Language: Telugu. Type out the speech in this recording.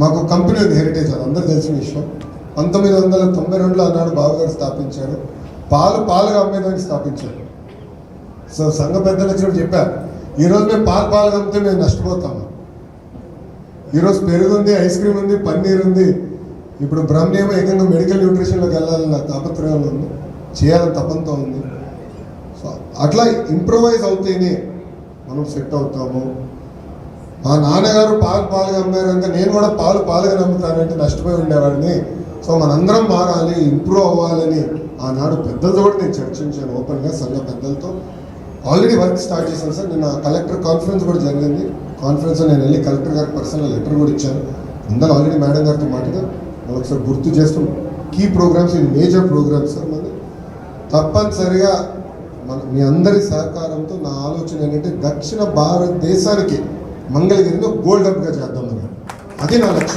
మాకు కంపెనీ ఉంది హెరిటేజ్ అది. అందరూ తెలిసిన విషయం. పంతొమ్మిది వందల తొంభై రెండులో అన్నాడు బావగారు స్థాపించారు. పాలు పాలుగా అమ్మేదానికి స్థాపించారు. సో సంఘ పెద్దలు వచ్చినప్పుడు చెప్పారు ఈరోజు మేము పాలు పాలుగా అమ్మితే మేము నష్టపోతాము. ఈరోజు పెరుగు ఉంది ఐస్ క్రీమ్ ఉంది పన్నీర్ ఉంది. ఇప్పుడు బ్రహ్మేమో ఏకంగా మెడికల్ న్యూట్రిషన్లోకి వెళ్ళాలన్న తాపత్రయంలో ఉంది. చేయాలని తపంతో ఉంది. సో అట్లా ఇంప్రూవైజ్ అవుతేనే మనం సెట్ అవుతాము. మా నాన్నగారు పాలు పాలుగా అమ్మారంటే నేను కూడా పాలు పాలుగా నమ్ముతానంటే నష్టపోయి ఉండేవాడిని. సో మనందరం మారాలి ఇంప్రూవ్ అవ్వాలని ఆనాడు పెద్దలతో కూడా నేను చర్చించాను ఓపెన్గా సంఘ పెద్దలతో. ఆల్రెడీ వర్క్ స్టార్ట్ చేశాను సార్. నిన్న కలెక్టర్ కాన్ఫరెన్స్ కూడా జరిగింది. కాన్ఫరెన్స్లో నేను వెళ్ళి కలెక్టర్ గారికి పర్సనల్ లెటర్ కూడా ఇచ్చాను. అందరూ ఆల్రెడీ మేడం గారితో మాట్లాడు మనం ఒకసారి గుర్తు చేస్తాం కీ ప్రోగ్రామ్స్ ఇది మేజర్ ప్రోగ్రామ్స్ సార్ మనది తప్పనిసరిగా మన మీ అందరి సహకారంతో నా ఆలోచన ఏంటంటే దక్షిణ భారతదేశానికి ಮಂಗಳಗಿರಿಂದ ಗೋಲ್ಡ್ ಹಬ್ಗೆ ಜಾದವ್ ನಗರ ಹದಿನಾಲ್ಕು ಲಕ್ಷ.